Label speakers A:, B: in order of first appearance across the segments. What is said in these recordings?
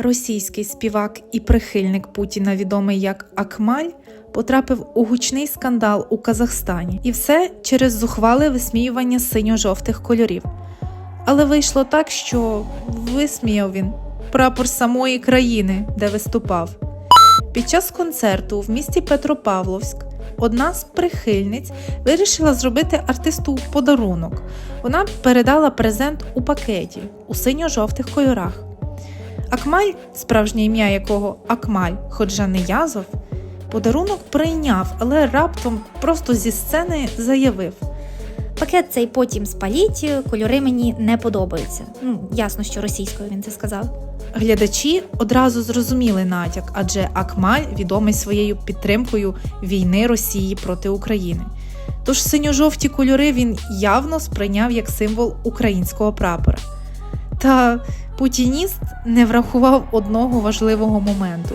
A: Російський співак і прихильник Путіна, відомий як Акмаль, потрапив у гучний скандал у Казахстані, і все через зухвале висміювання синьо-жовтих кольорів. Але вийшло так, що висміяв він прапор самої країни, де виступав. Під час концерту в місті Петропавловськ одна з прихильниць вирішила зробити артисту подарунок. Вона передала презент у пакеті у синьо-жовтих кольорах. Акмаль, справжнє ім'я якого Акмаль Ходжаниязов, подарунок прийняв, але раптом просто зі сцени заявив.
B: Пакет цей потім спаліть, кольори мені не подобаються. Ну, ясно, що російською він це сказав.
A: Глядачі одразу зрозуміли натяк, адже Акмаль відомий своєю підтримкою війни Росії проти України. Тож синьо-жовті кольори він явно сприйняв як символ українського прапора. Та путініст не врахував одного важливого моменту: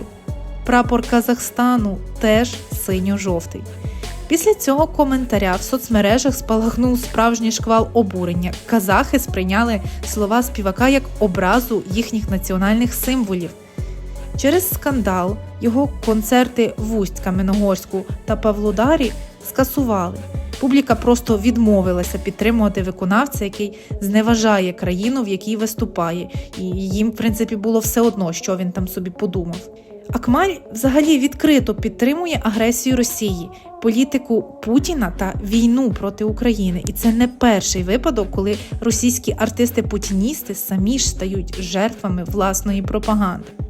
A: прапор Казахстану теж синьо-жовтий. Після цього коментаря в соцмережах спалахнув справжній шквал обурення. Казахи сприйняли слова співака як образу їхніх національних символів. Через скандал його концерти в Усть Каменогорську та Павлодарі скасували. Публіка просто відмовилася підтримувати виконавця, який зневажає країну, в якій виступає, і їм, в принципі, було все одно, що він там собі подумав. Акмаль взагалі відкрито підтримує агресію Росії, політику Путіна та війну проти України. І це не перший випадок, коли російські артисти-путіністи самі ж стають жертвами власної пропаганди.